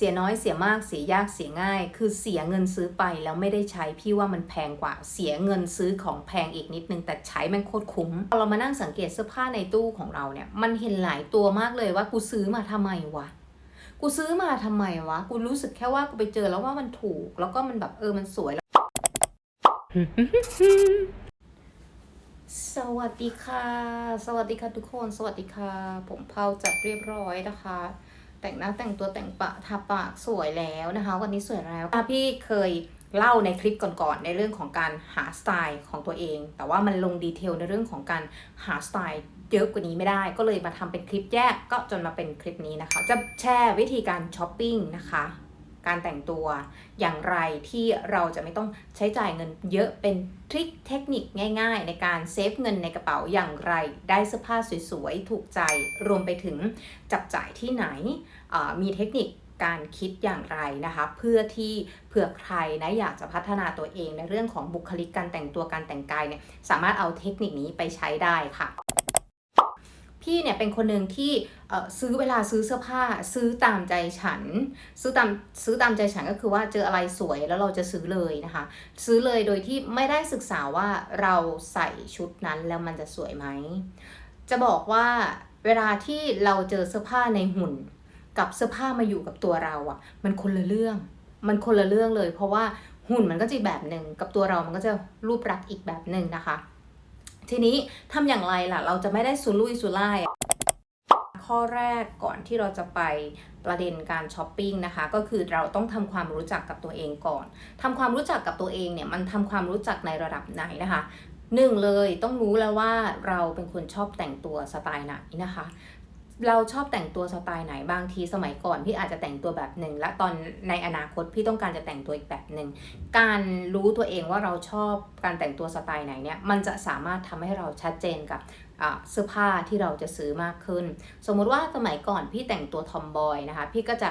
เสียน้อยเสียมากเสียยากเสียง่าย คือเสียเงินซื้อไปแล้วไม่ได้ใช้พี่ว่ามันแพงกว่าเสียเงินซื้อของแพงอีกนิดนึง แต่ใช้มันโคตรคุ้มพอเรามานั่งสังเกตเสื้อผ้าในตู้ของเราเนี่ยมันเห็นหลายตัวมากเลยว่ากูซื้อมาทำไมวะกูซื้อมาทำไมวะกูรู้สึกแค่ว่ากูไปเจอแล้วว่ามันถูก แล้วก็มันแบบเออมันสวยแล้วสวัสดีค่ะ สวัสดีค่ะทุกคน สวัสดีค่ะ ผมเผาจัดเรียบร้อยนะคะ แต่งหน้าแต่งตัวแต่งปะทาปากสวยแล้วนะคะ วันนี้สวยแล้วพี่เคยเล่าในคลิปก่อนๆในเรื่องของการหาสไตล์ของตัวเอง แต่ว่ามันลงดีเทลในเรื่องของการหาสไตล์เยอะกว่านี้ไม่ได้ ก็เลยมาทำเป็นคลิปแยกก็จนมาเป็นคลิปนี้นะคะ จะแชร์วิธีการช้อปปิ้งนะคะ การแต่งตัวอย่างไรที่เราจะไม่ต้องใช้จ่ายเงินเยอะเป็นทริคเทคนิคง่ายๆ ในการเซฟเงินในกระเป๋าอย่างไร ได้เสื้อผ้าสวยๆ ถูกใจรวมไปถึงจับจ่ายที่ไหนมีเทคนิคการคิดอย่างไรนะคะ เพื่อที่เผื่อใครนะอยากจะพัฒนาตัวเองในเรื่องของบุคลิกการแต่งตัวการแต่งกายเนี่ยสามารถเอาเทคนิคนี้ไปใช้ได้ค่ะ พี่เนี่ยเป็นคนหนึ่งที่ซื้อเวลาซื้อเสื้อผ้าซื้อตามใจฉัน ซื้อตามซื้อตามใจฉันก็คือว่าเจออะไรสวยแล้วเราจะซื้อเลยนะคะ ซื้อเลยโดยที่ไม่ได้ศึกษาว่าเราใส่ชุดนั้นแล้วมันจะสวยไหมจะบอกว่าเวลาที่เราเจอเสื้อผ้าในหุ่น กับเสื้อผ้ามาอยู่กับตัวเราอะ่ะ มันคนละเรื่อง มันคนละเรื่องเลย เพราะว่าหุ่นมันก็จะแบบหนึ่งกับตัวเรามันก็จะรูปลักษณ์อีกแบบหนึ่งนะคะ ทีนี้ทำอย่างไรล่ะ เราจะไม่ได้สุรุ่ยสุร่ายข้อแรกก่อนที่เราจะไปประเด็นการช้อปปิ้งนะคะ ก็คือเราต้องทำความรู้จักกับตัวเองก่อนทำความรู้จักกับตัวเองเนี่ยมันทำความรู้จักในระดับไหนนะคะหนึ่งเลยต้องรู้แล้วว่าเราเป็นคนชอบแต่งตัวสไตล์ไหนนะคะ เราชอบแต่งตัวสไตล์ไหนบางทีสมัยก่อนพี่อาจจะแต่งตัวแบบหนึ่งและตอนในอนาคตพี่ต้องการจะแต่งตัวอีกแบบหนึ่งการรู้ตัวเองว่าเราชอบการแต่งตัวสไตล์ไหนเนี่ยมันจะสามารถทำให้เราชัดเจนกับเสื้อผ้าที่เราจะซื้อมากขึ้น สมมุติว่าสมัยก่อนพี่แต่งตัวทอมบอยนะคะพี่ก็จะ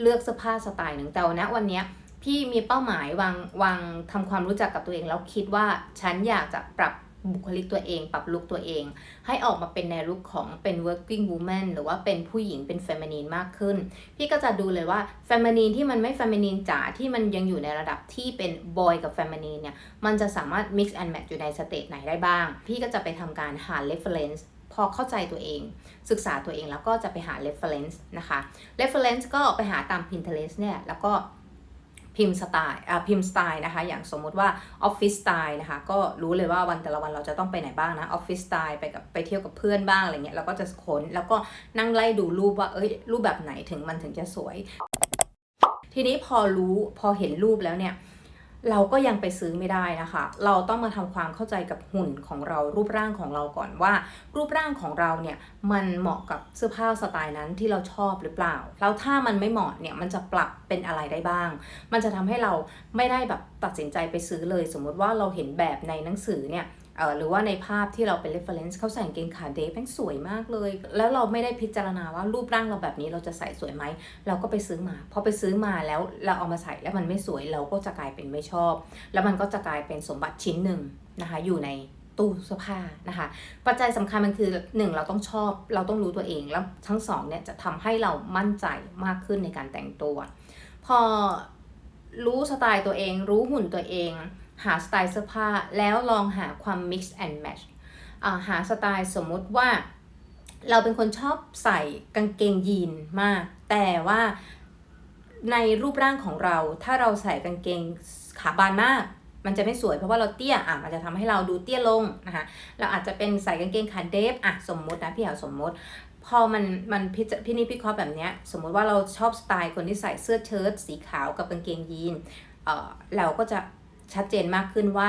เลือกเสื้อผ้าสไตล์หนึ่งแต่วันนี้วันนี้พี่มีเป้าหมายวางวางทำความรู้จักกับตัวเองแล้วคิดว่าฉันอยากจะปรับ บุคลิกตัวเอง ปรับลุคตัวเอง ให้ออกมาเป็นในลุคของเป็น working woman หรือว่าเป็นผู้หญิงเป็น feminine มากขึ้น พี่ก็จะดูเลยว่า feminine ที่มันไม่ feminine จ๋าที่มันยังอยู่ในระดับที่เป็น boy กับ feminine เนี่ย มันจะสามารถ mix and match อยู่ในสเตจไหนได้บ้าง พี่ก็จะไปทำการหา reference พอเข้าใจตัวเอง ศึกษาตัวเองแล้วก็จะไปหา reference นะคะ reference ก็ไปหาตาม Pinterest เนี่ยแล้วก็ พิมพ์สไตล์อ่าพิมพ์สไตล์นะคะ อย่างสมมุติว่าออฟฟิศสไตล์นะคะ ก็รู้เลยว่าวันแต่ละวันเราจะต้องไปไหนบ้างนะออฟฟิศสไตล์ไปกับไปเที่ยวกับเพื่อนบ้างอะไรเงี้ยเราก็จะค้นแล้วก็นั่งไล่ดูรูปว่าเอ้ยรูปแบบไหนถึงมันถึงจะสวย ทีนี้พอรู้พอเห็นรูปแล้วเนี่ย เราก็ยังไปซื้อไม่ได้นะคะ เราต้องมาทำความเข้าใจกับหุ่นของเรารูปร่างของเราก่อนว่า รูปร่างของเราเนี่ยมันเหมาะกับเสื้อผ้าสไตล์นั้นที่เราชอบหรือเปล่า แล้วถ้ามันไม่เหมาะเนี่ยมันจะปรับเป็นอะไรได้บ้าง มันจะทำให้เราไม่ได้แบบตัดสินใจไปซื้อเลย สมมุติว่าเราเห็นแบบในหนังสือเนี่ย หรือว่าในภาพที่เราเป็น reference เขาใส่กางเกงขาเดฟแม่งสวยมากเลย แล้วเราไม่ได้พิจารณาว่ารูปร่างเราแบบนี้เราจะใส่สวยไหม เราก็ไปซื้อมา พอไปซื้อมาแล้วเราเอามาใส่แล้วมันไม่สวยเราก็จะกลายเป็นไม่ชอบ แล้วมันก็จะกลายเป็นสมบัติชิ้นหนึ่งนะคะอยู่ในตู้เสื้อผ้านะคะ ปัจจัยสำคัญมันคือหนึ่งเราต้องชอบเราต้องรู้ตัวเองแล้วทั้งสองเนี่ยจะทำให้เรามั่นใจมากขึ้นในการแต่งตัว พอรู้สไตล์ตัวเอง รู้หุ่นตัวเอง หาสไตล์เสื้อผ้าแล้วลองหาความ mix and match าหาสไตล์สมมุติว่า เราเป็นคนชอบใส่กางเกงยีนมาก แต่ว่าในรูปร่างของเราถ้าเราใส่กางเกงขาบานมาก มันจะไม่สวยเพราะว่าเราเตี้ยอะมันจะทำให้เราดูเตี้ยลงนะคะเราอาจจะเป็นใส่กางเกงขาเดฟอะสมมตินะพี่เอาสมมติ พอมันมันพิพี่นี่พี่คอแบบเนี้ยสมมุติว่าเราชอบสไตล์คนที่ใส่เสื้อเชิ้ตสีขาวกับกางเกงยีนเออเราก็จะ ชัดเจนมากขึ้นว่า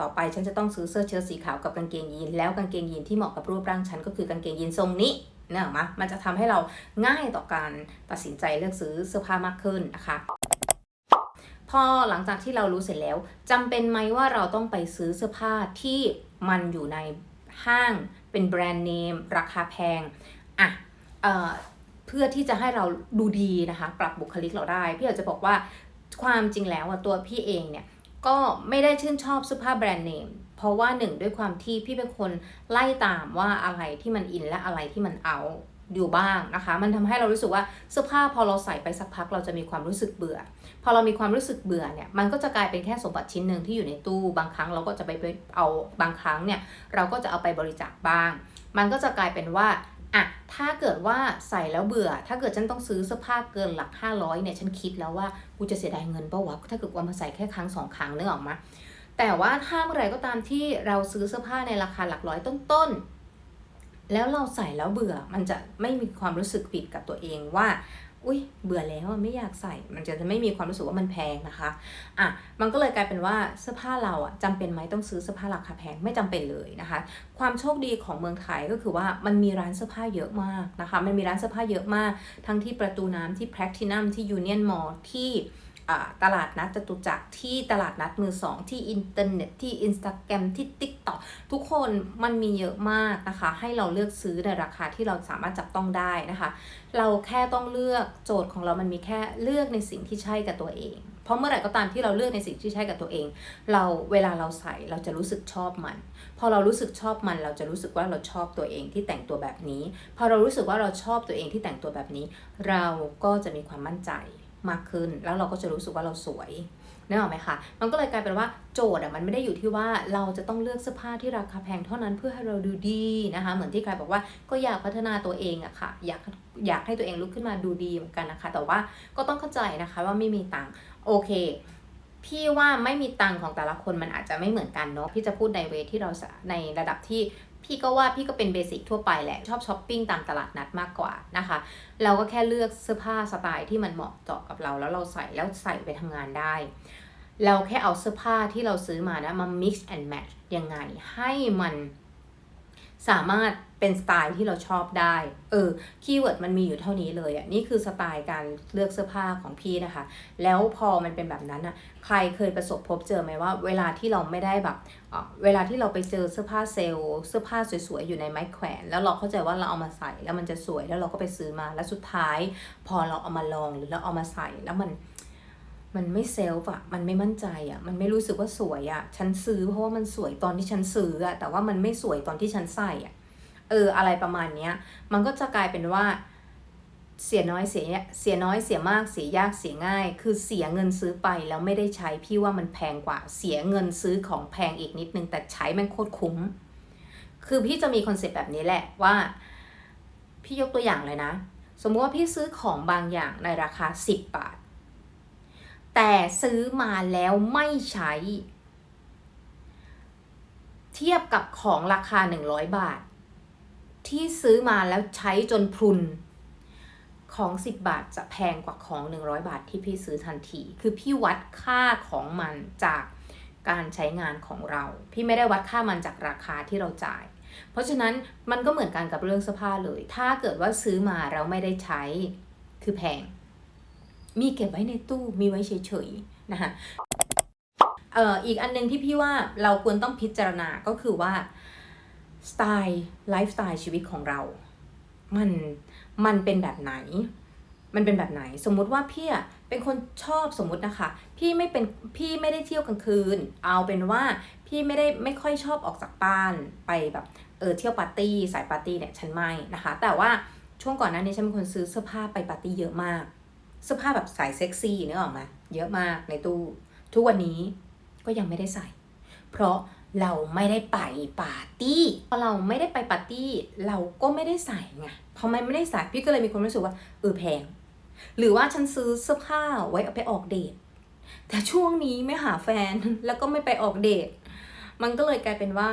ต่อไปฉันจะต้องซื้อเสื้อเชิ้ตสีขาวกับกางเกงยีนแล้วกางเกงยีนที่เหมาะกับรูปร่างฉันก็คือกางเกงยีนทรงนี้เนี่ยหรอมะมันจะทำให้เราง่ายต่อการตัดสินใจเลือกซื้อเสื้อผ้ามากขึ้นนะคะพอหลังจากที่เรารู้เสร็จแล้วจำเป็นไหมว่าเราต้องไปซื้อเสื้อผ้าที่มันอยู่ในห้างเป็นแบรนด์เนมราคาแพงอะเอ่อเพื่อที่จะให้เราดูดีนะคะ ปรับบุคลิกเราได้ พี่อยากจะบอกว่าความจริงแล้วตัวพี่เองเนี่ย ก็ไม่ได้ชื่นชอบเสื้อผ้าแบรนด์เนมเพราะว่าหนึ่งด้วยความที่พี่เป็นคนไล่ตามว่าอะไรที่มันอินและอะไรที่มันเอาอยู่บ้างนะคะ มันทำให้เรารู้สึกว่าเสื้อผ้าพอเราใส่ไปสักพักเราจะมีความรู้สึกเบื่อ พอเรามีความรู้สึกเบื่อเนี่ยมันก็จะกลายเป็นแค่สมบัติชิ้นหนึ่งที่อยู่ในตู้บางครั้งเราก็จะไปเอาบางครั้งเนี่ยเราก็จะเอาไปบริจาคบ้าง มันก็จะกลายเป็นว่า อะถ้าเกิดว่าใส่แล้วเบื่อ ถ้าเกิดฉันต้องซื้อเสื้อผ้าเกินหลัก 500เนี่ยฉันคิดแล้วว่ากูจะเสียดายเงินเปล่าวะถ้าเกิดว่ามาใส่แค่ครั้งสองครั้งนึกออกมาแต่ว่าถ้าเมื่อไหร่ก็ตามที่เราซื้อเสื้อผ้าในราคาหลักร้อยต้นๆแล้วเราใส่แล้วเบื่อมันจะไม่มีความรู้สึกผิดกับตัวเองว่า อุ้ยเบื่อแล้วไม่อยากใส่ มันจะไม่มีความรู้สึกว่ามันแพงนะคะอะมันก็เลยกลายเป็นว่าเสื้อผ้าเราอะจำเป็นไหมต้องซื้อเสื้อผ้าราคาแพงไม่จำเป็นเลยนะคะ ความโชคดีของเมืองไทยก็คือว่ามันมีร้านเสื้อผ้าเยอะมากนะคะ มันมีร้านเสื้อผ้าเยอะมาก ทั้งที่ประตูน้ำที่แพลทินัมที่ยูเนียนมอลที่ ตลาดนัดจตุจักรที่ตลาดนัดมือสองที่อินเทอร์เน็ตที่ Instagram ที่ TikTok ทุกคนมันมีเยอะมากนะคะ ให้เราเลือกซื้อในราคาที่เราสามารถจับต้องได้นะคะ เราแค่ต้องเลือกโจทย์ของเรามันมีแค่เลือกในสิ่งที่ใช่กับตัวเอง เพราะเมื่อไหร่ก็ตามที่เราเลือกในสิ่งที่ใช่กับตัวเอง เราเวลาเราใส่เราจะรู้สึกชอบมัน พอเรารู้สึกชอบมัน เราจะรู้สึกว่าเราชอบตัวเองที่แต่งตัวแบบนี้ พอเรารู้สึกว่าเราชอบตัวเองที่แต่งตัวแบบนี้ เราก็จะมีความมั่นใจ มากขึ้น แล้วเราก็จะรู้สึกว่าเราสวยนึกออกไหมคะ มันก็เลยกลายเป็นว่าโจทย์อะมันไม่ได้อยู่ที่ว่าเราจะต้องเลือกเสื้อผ้าที่ราคาแพงเท่านั้นเพื่อให้เราดูดีนะคะ เหมือนที่ใครบอกว่าก็อยากพัฒนาตัวเองอะค่ะ อยากอยากให้ตัวเองลุกขึ้นมาดูดีเหมือนกันนะคะ แต่ว่าก็ต้องเข้าใจนะคะว่าไม่มีตังค์โอเค พี่ว่าไม่มีตังค์ของแต่ละคนมันอาจจะไม่เหมือนกันเนาะ พี่จะพูดในเวที่เราในระดับที่ พี่ก็ว่าพี่ก็เป็นเบสิกทั่วไปแหละ ชอบช้อปปิ้งตามตลาดนัดมากกว่านะคะ เราก็แค่เลือกเสื้อผ้าสไตล์ที่มันเหมาะเจาะกับเราแล้วเราใส่แล้วใส่ไปทำงานได้ เราแค่เอาเสื้อผ้าที่เราซื้อมานะมา mix and match ยังไงให้มันสามารถ เป็นสไตล์ที่เราชอบได้ เออ คีย์เวิร์ดมันมีอยู่เท่านี้เลยอะ นี่คือสไตล์การเลือกเสื้อผ้าของพี่นะคะ แล้วพอมันเป็นแบบนั้นอะ ใครเคยประสบพบเจอไหมว่า เวลาที่เราไม่ได้แบบเออเวลาที่เราไปเจอเสื้อผ้าเซลล์ เสื้อผ้าสวยๆ อยู่ในไม้แขวน แล้วเราเข้าใจว่าเราเอามาใส่แล้วมันจะสวย แล้วเราก็ไปซื้อมา แล้วสุดท้าย พอเราเอามาลองหรือเราเอามาใส่แล้วมันมันไม่เซลฟ์อะมันไม่มั่นใจอะมันไม่รู้สึกว่าสวยอะฉันซื้อเพราะว่ามันสวยตอนที่ฉันซื้ออะแต่ว่ามันไม่สวยตอนที่ฉันใส่อะ เอออะไรประมาณเนี้ย มันก็จะกลายเป็นว่าเสียน้อยเสียเสียน้อยเสียมากเสียยากเสียง่าย คือเสียเงินซื้อไปแล้วไม่ได้ใช้พี่ว่ามันแพงกว่าเสียเงินซื้อของแพงอีกนิดนึงแต่ใช้มันโคตรคุ้ม คือพี่จะมีคอนเซ็ปต์แบบนี้แหละว่า พี่ยกตัวอย่างเลยนะ สมมติว่าพี่ซื้อของบางอย่างในราคา 10 บาท แต่ซื้อมาแล้วไม่ใช้ เทียบกับของราคา 100 บาท ที่ซื้อมาแล้วใช้จนพรุน ของ 10 บาทจะแพงกว่าของ 100 บาทที่พี่ซื้อทันที คือพี่วัดค่าของมันจากการใช้งานของเรา พี่ไม่ได้วัดค่ามันจากราคาที่เราจ่าย เพราะฉะนั้นมันก็เหมือนกันกับเรื่องเสื้อผ้าเลย ถ้าเกิดว่าซื้อมาแล้วไม่ได้ใช้คือแพง มีเก็บไว้ในตู้มีไว้เฉยๆนะคะเอ่ออีกอันนึงที่พี่ว่าเราควรต้องพิจารณาก็คือว่า สไตล์ไลฟ์สไตล์ชีวิตของเรา มันมันเป็นแบบไหน มันเป็นแบบไหน สมมุติว่าพี่อะเป็นคนชอบสมมุตินะคะ พี่ไม่เป็นพี่ไม่ได้เที่ยวกลางคืน เอาเป็นว่าพี่ไม่ได้ไม่ค่อยชอบออกจากบ้านไปแบบเออเที่ยวปาร์ตี้สายปาร์ตี้เนี่ยฉันไม่นะคะ แต่ว่าช่วงก่อนหน้านี้ฉันเป็นคนซื้อเสื้อผ้าไปปาร์ตี้เยอะมาก เสื้อผ้าแบบสายเซ็กซี่นึกออกไหมเยอะมากในตู้ ทุกวันนี้ก็ยังไม่ได้ใส่ เพราะ เราไม่ได้ไปปาร์ตี้พอเราไม่ได้ไปปาร์ตี้เราก็ไม่ได้ใส่ไงพอมันไม่ได้ใส่พี่ก็เลยมีความรู้สึกว่าเออแพง หรือว่าฉันซื้อเสื้อผ้าไว้เอาไปออกเดทแต่ช่วงนี้ไม่หาแฟนแล้วก็ไม่ไปออกเดทมันก็เลยกลายเป็นว่า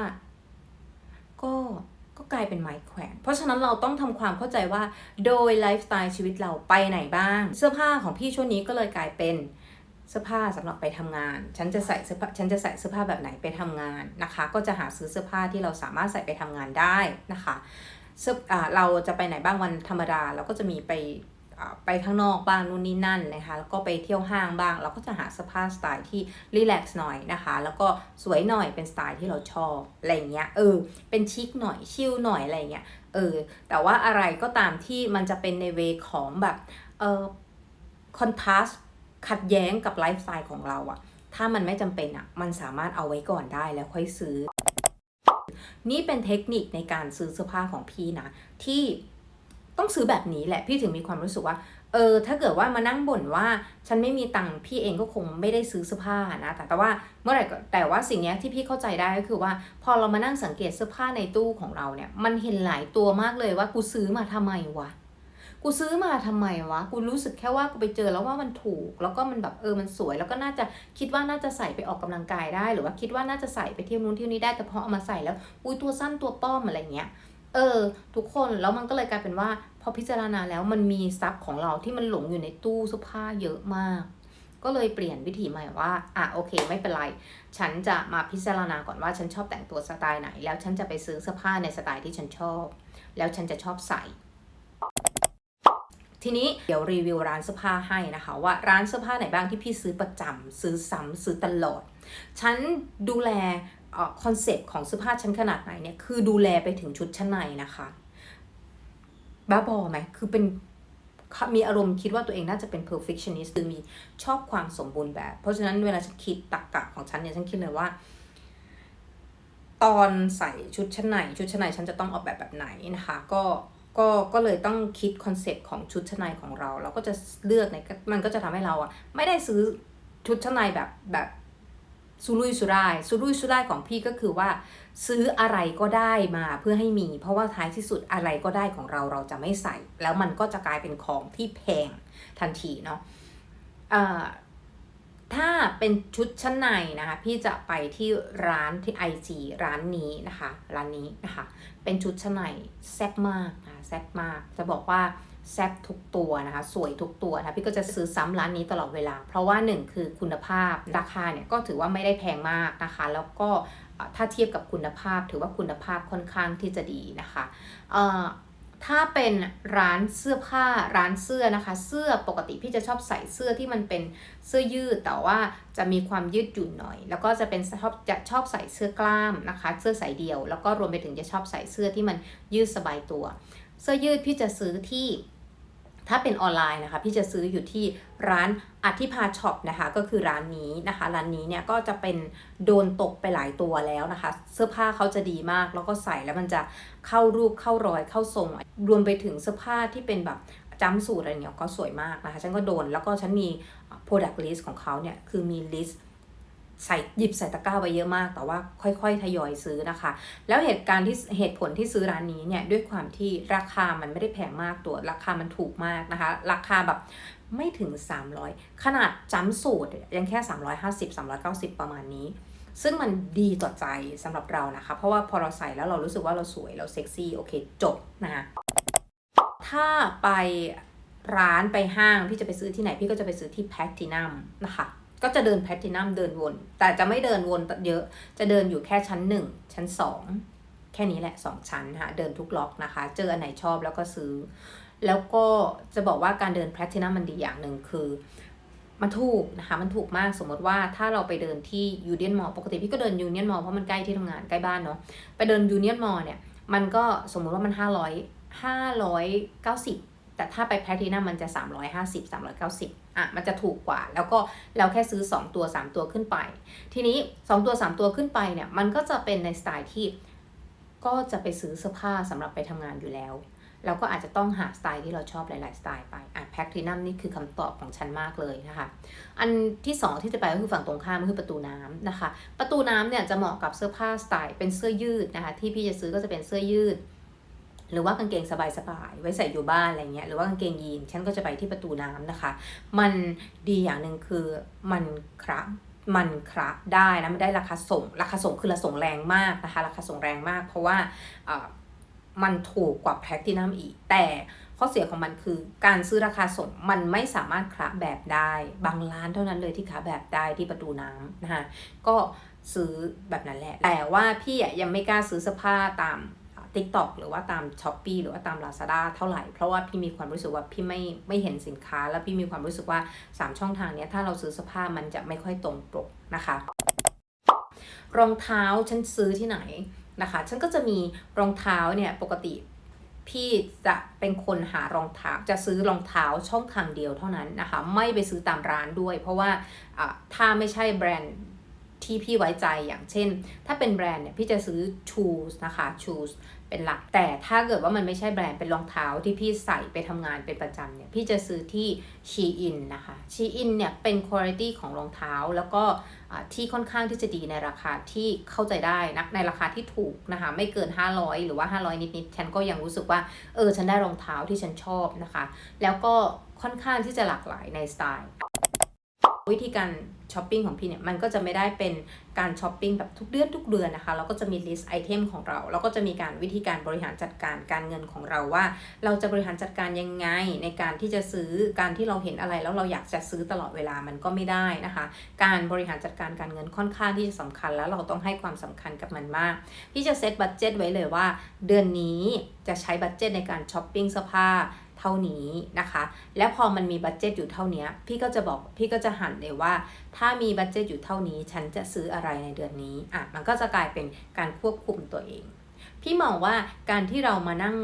ก็ก็กลายเป็นไม้แขวน เพราะฉะนั้นเราต้องทำความเข้าใจว่า โดยไลฟ์สไตล์ชีวิตเราไปไหนบ้าง เสื้อผ้าของพี่ช่วงนี้ก็เลยกลายเป็น เสื้อผ้าสำหรับไปทำงาน ฉันจะใส่เสื้อผ้าฉันจะใส่เสื้อผ้าแบบไหนไปทำงานนะคะ ก็จะหาซื้อเสื้อผ้าที่เราสามารถใส่ไปทำงานได้นะคะเสื้ออ่าเราจะไปไหนบ้างวันธรรมดาเราก็จะมีไปอ่าไปข้างนอกบ้างนู่นนี่นั่นนะคะแล้วก็ไปเที่ยวห้างบ้าง เราก็จะหาเสื้อผ้าสไตล์ที่รีแลกซ์หน่อยนะคะ แล้วก็สวยหน่อยเป็นสไตล์ที่เราชอบอะไรเงี้ยเออเป็นชิคหน่อยชิลหน่อยอะไรเงี้ยเออแต่ว่าอะไรก็ตามที่มันจะเป็นในเวของแบบเออคอนทราส ขัดแย้งกับไลฟ์สไตล์ของเราอะถ้ามันไม่จำเป็นอะมันสามารถเอาไว้ก่อนได้แล้วค่อยซื้อ นี่เป็นเทคนิคในการซื้อเสื้อผ้าของพี่นะ ที่ต้องซื้อแบบนี้แหละ พี่ถึงมีความรู้สึกว่า เออ ถ้าเกิดว่ามานั่งบ่นว่า ฉันไม่มีตังค์พี่เองก็คงไม่ได้ซื้อเสื้อผ้านะ แต่แต่ว่าเมื่อไหร่แต่ว่าสิ่งนี้ที่พี่เข้าใจได้ก็คือว่า พอเรามานั่งสังเกตเสื้อผ้าในตู้ของเราเนี่ย มันเห็นหลายตัวมากเลยว่ากูซื้อมาทำไมวะ กูซื้อมาทำไมวะ กูรู้สึกแค่ว่ากูไปเจอแล้วว่ามันถูก แล้วก็มันแบบเออมันสวย แล้วก็น่าจะคิดว่าน่าจะใส่ไปออกกำลังกายได้ หรือว่าคิดว่าน่าจะใส่ไปเที่ยวนู้นเที่ยวนี้ได้ แต่พอเอามาใส่แล้วอุ้ยตัวสั้นตัวป้อมอะไรเงี้ย เออ ทุกคนแล้วมันก็เลยกลายเป็นว่า พอพิจารณาแล้วมันมีซับของเราที่มันหลงอยู่ในตู้เสื้อผ้าเยอะมาก ก็เลยเปลี่ยนวิธีใหม่ว่าอะโอเคไม่เป็นไร ฉันจะมาพิจารณาก่อนว่าฉันชอบแต่งตัวสไตล์ไหน แล้วฉันจะไปซื้อเสื้อผ้าในสไตล์ที่ฉันชอบ แล้วฉันจะชอบใส่ ทีนี้เดี๋ยวรีวิวร้านเสื้อผ้าให้นะคะว่าร้านเสื้อผ้าไหนบ้างที่พี่ซื้อประจำซื้อซ้ำซื้อตลอด ฉันดูแลคอนเซปต์ของเสื้อผ้าฉันขนาดไหนเนี่ยคือดูแลไปถึงชุดชั้นในนะคะบ้าบอไหมคือเป็นมีอารมณ์คิดว่าตัวเองน่าจะเป็น perfectionist คือมีชอบความสมบูรณ์แบบ เพราะฉะนั้นเวลาฉันคิดตักกะของฉันเนี่ยฉันคิดเลยว่า ตอนใส่ชุดชั้นในชุดชั้นในฉันจะต้องออกแบบแบบไหนนะคะ ก็ ก็ก็เลยต้องคิดคอนเซปต์ของชุดชั้นในของเรา เราก็จะเลือกในมันก็จะทำให้เราอะไม่ได้ซื้อชุดชั้นในแบบแบบสุรุ่ยสุร่ายสุรุ่ยสุร่ายของพี่ก็คือว่า ซื้ออะไรก็ได้มาเพื่อให้มี เพราะว่าท้ายที่สุดอะไรก็ได้ของเราเราจะไม่ใส่ แล้วมันก็จะกลายเป็นของที่แพงทันทีเนาะ ถ้าเป็นชุดชั้นในนะคะ พี่จะไปที่ร้านที่ IG ร้านนี้นะคะ ร้านนี้นะคะ เป็นชุดชั้นในแซ่บมากนะแซ่บมาก จะบอกว่าแซ่บทุกตัวนะคะ สวยทุกตัวนะพี่ก็จะซื้อซ้ำร้านนี้ตลอดเวลา เพราะว่าหนึ่งคือคุณภาพราคาเนี่ยก็ถือว่าไม่ได้แพงมากนะคะ แล้วก็ถ้าเทียบกับคุณภาพถือว่าคุณภาพค่อนข้างที่จะดีนะคะ ถ้าเป็นร้านเสื้อผ้าร้านเสื้อนะคะ เสื้อปกติพี่จะชอบใส่เสื้อที่มันเป็นเสื้อยืด แต่ว่าจะมีความยืดหยุ่นหน่อย แล้วก็จะเป็นชอบจะชอบใส่เสื้อกล้ามนะคะ เสื้อสายเดียว แล้วก็รวมไปถึงจะชอบใส่เสื้อที่มันยืดสบายตัว เสื้อยืดพี่จะซื้อที่ ถ้าเป็นออนไลน์นะคะ พี่จะซื้ออยู่ที่ร้านอธิพาช็อปนะคะ ก็คือร้านนี้นะคะ ร้านนี้เนี่ยก็จะเป็นโดนตกไปหลายตัวแล้วนะคะ เสื้อผ้าเขาจะดีมาก แล้วก็ใส่แล้วมันจะเข้ารูปเข้ารอยเข้าทรง รวมไปถึงเสื้อผ้าที่เป็นแบบจำสูตรอะไรเนี่ยก็สวยมากนะคะ ฉันก็โดนแล้วก็ฉันมี product list ของเขาเนี่ยคือมี list ใส่หยิบใส่ตะกร้าไว้เยอะมาก แต่ว่าค่อยๆ ทยอยซื้อนะคะ แล้วเหตุการณ์ที่เหตุผลที่ซื้อร้านนี้เนี่ยด้วยความที่ราคามันไม่ได้แพงมากตัวราคามันถูกมากนะคะ ราคาแบบไม่ถึง 300 ขนาดจำสูตรยังแค่ 350 390 ประมาณนี้ ซึ่งมันดีต่อใจสำหรับเรานะคะ เพราะว่าพอเราใส่แล้วเรารู้สึกว่าเราสวยเราเซ็กซี่โอเคจบนะคะถ้าไปร้านไปห้างพี่จะไปซื้อที่ไหนพี่ก็จะไปซื้อที่แพทตินัมนะคะ ก็จะเดินแพลตินัมเดินวน แต่จะไม่เดินวนเยอะ จะเดินอยู่แค่ชั้น 1 ชั้น 2 แค่นี้แหละ 2 ชั้นค่ะเดินทุกล็อกนะคะ เจออันไหนชอบแล้วก็ซื้อ แล้วก็จะบอกว่าการเดินแพลตินัมมันดีอย่างหนึ่งคือมันถูกนะคะมันถูกมากสมมติว่าถ้าเราไปเดินที่ยูเนียนมอลปกติพี่ก็เดินยูเนียนมอลเพราะมันใกล้ที่ทำงานใกล้บ้านเนาะไปเดินยูเนียนมอลเนี่ยมันก็สมมุติว่ามัน 500 590 แต่ถ้าไปแพทตินัมมันจะ 350 390 อะ มันจะถูกกว่า แล้วก็เราแค่ซื้อ 2 ตัว 3 ตัวขึ้นไป ทีนี้ 2 ตัว 3 ตัวขึ้นไปเนี่ย มันก็จะเป็นในสไตล์ที่ก็จะไปซื้อเสื้อผ้าสำหรับไปทำงานอยู่แล้ว เราก็อาจจะต้องหาสไตล์ที่เราชอบหลาย ๆ สไตล์ไป อะแพคทินัมนี่คือคำตอบของฉันมากเลยนะคะ อันที่ 2 ที่จะไปก็คือฝั่งตรงข้ามก็คือประตูน้ำนะคะ ประตูน้ำเนี่ยจะเหมาะกับเสื้อผ้าสไตล์เป็นเสื้อยืดนะคะ ที่พี่จะซื้อก็จะเป็นเสื้อยืด หรือว่ากางเกงสบายๆไว้ใส่อยู่บ้านอะไรเงี้ยหรือว่ากางเกงยีนฉันก็จะไปที่ประตูน้ำนะคะ มันดีอย่างหนึ่งคือมันครับมันครับได้นะมันได้ราคาส่ง ราคาส่งคือราส่งแรงมากนะคะ ราคาส่งแรงมาก เพราะว่ามันถูกกว่าแพลตินัมอีก แต่ข้อเสียของมันคือการซื้อราคาส่งมันไม่สามารถคราแบบได้ บางร้านเท่านั้นเลยที่คราแบบได้ที่ประตูน้ำนะคะก็ซื้อแบบนั้นแหละ แต่ว่าพี่ยังไม่กล้าซื้อเสื้อผ้าตาม TikTok หรือว่าตาม s h อ p e e หรือว่าตาม Lazada เท่าไหร่ เพราะว่าพี่มีความรู้สึกว่าพี่ไม่ไม่เห็นสินค้า แล้วพี่มีความรู้สึกว่า 3 ช่องทางนี้ถ้าเราซื้อเสื้อผ้ามันจะไม่ค่อยตรงปกนะคะ รองเท้าฉันซื้อที่ไหนนะคะ ฉันก็จะมีรองเท้าเนี่ยปกติพี่จะเป็นคนหารองเท้าจะซื้อรองเท้าช่องทางเดียวเท่านั้นนะคะ ไม่ไปซื้อตามร้านด้วย เพราะว่าถ้าไม่ใช่แบรนด์ ที่พี่ไว้ใจอย่างเช่น ถ้าเป็นแบรนด์เนี่ยพี่จะซื้อ shoes นะคะ shoes เป็นหลัก แต่ถ้าเกิดว่ามันไม่ใช่แบรนด์เป็นรองเท้าที่พี่ใส่ไปทำงานเป็นประจำเนี่ยพี่จะซื้อที่ Shein นะคะ Shein เนี่ยเป็นคุณภาพของรองเท้าแล้วก็ที่ค่อนข้างที่จะดีในราคาที่เข้าใจได้นะในราคาที่ถูกนะคะไม่เกิน 500 หรือว่า 500 นิดๆฉันก็ยังรู้สึกว่าเออฉันได้รองเท้าที่ฉันชอบนะคะ แล้วก็ค่อนข้างที่จะหลากหลายในสไตล์ วิธีการช้อปปิ้งของพี่เนี่ยมันก็จะไม่ได้เป็นการช้อปปิ้งแบบทุกเดือนทุกเดือนนะคะเราก็จะมีลิสต์ไอเทมของเราแล้วก็จะมีการวิธีการบริหารจัดการการเงินของเราว่า เราจะบริหารจัดการยังไงในการที่จะซื้อการที่เราเห็นอะไรแล้วเราอยากจะซื้อตลอดเวลามันก็ไม่ได้นะคะ การบริหารจัดการการเงินค่อนข้างที่จะสำคัญ แล้วเราต้องให้ความสำคัญกับมันมากพี่จะเซตบัตเจ็ตไว้เลยว่า เดือนนี้จะใช้บัตเจ็ตในการช้อปปิ้งเสื้อผ้า เท่านี้นะคะ และพอมันมีบัตเจตอยู่เท่านี้พี่ก็จะบอกพี่ก็จะหันเลยว่า ถ้ามีบัตเจตอยู่เท่านี้ ฉันจะซื้ออะไรในเดือนนี้อะมันก็จะกลายเป็นการควบคุมตัวเอง พี่มองว่าการที่เรามานั่ง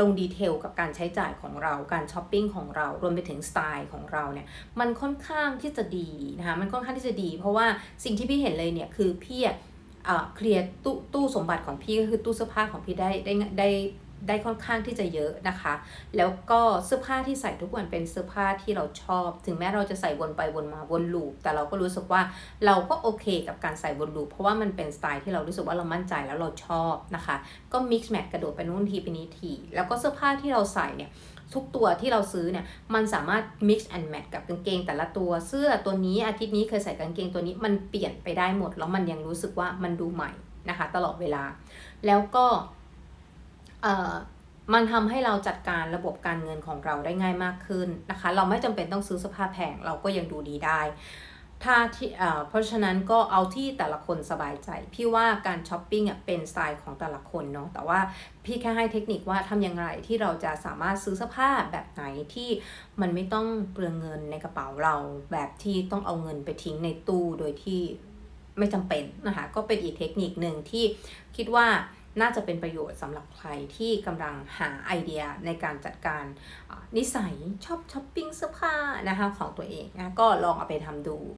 ลงดีเทลกับการใช้จ่ายของเรา การช้อปปิ้งของเรา รวมไปถึงสไตล์ของเราเนี่ย มันค่อนข้างที่จะดีนะคะ มันค่อนข้างที่จะดี เพราะว่าสิ่งที่พี่เห็นเลยเนี่ยคือพี่เอ่อเคลียร์ตู้ตู้สมบัติของพี่ก็คือตู้เสื้อผ้าของพี่ได้ได้ได้ ได้ค่อนข้างที่จะเยอะนะคะ แล้วก็เสื้อผ้าที่ใส่ทุกวันเป็นเสื้อผ้าที่เราชอบ ถึงแม้เราจะใส่วนไปวนมาวนลูป แต่เราก็รู้สึกว่าเราก็โอเคกับการใส่วนลูป เพราะว่ามันเป็นสไตล์ที่เรารู้สึกว่าเรามั่นใจแล้วเราชอบนะคะ ก็ mix match กระโดดไปนู่นทีไปนี้ที แล้วก็เสื้อผ้าที่เราใส่เนี่ยทุกตัวที่เราซื้อเนี่ยมันสามารถ mix and match กับกางเกงแต่ละตัวเสื้อตัวนี้อาทิตย์นี้เคยใส่กางเกงตัวนี้มันเปลี่ยนไปได้หมด แล้วมันยังรู้สึกว่ามันดูใหม่นะคะ ตลอดเวลา แล้วก็ มันทำให้เราจัดการระบบการเงินของเราได้ง่ายมากขึ้นนะคะ เราไม่จำเป็นต้องซื้อเสื้อผ้าแพงเราก็ยังดูดีได้ ถ้าที่เพราะฉะนั้นก็เอาที่แต่ละคนสบายใจ พี่ว่าการช้อปปิ้งเป็นสไตล์ของแต่ละคนเนาะ แต่ว่าพี่แค่ให้เทคนิคว่าทำอย่างไรที่เราจะสามารถซื้อเสื้อผ้าแบบไหนที่มันไม่ต้องเปลืองเงินในกระเป๋าเรา แบบที่ต้องเอาเงินไปทิ้งในตู้โดยที่ไม่จำเป็นนะคะ ก็เป็นอีกเทคนิคหนึ่งที่คิดว่า น่าจะเป็นประโยชน์สำหรับใครที่กำลังหาไอเดียในการจัดการนิสัยชอบช้อปปิ้งเสื้อผ้านะคะของตัวเองนะก็ลองเอาไปทำดู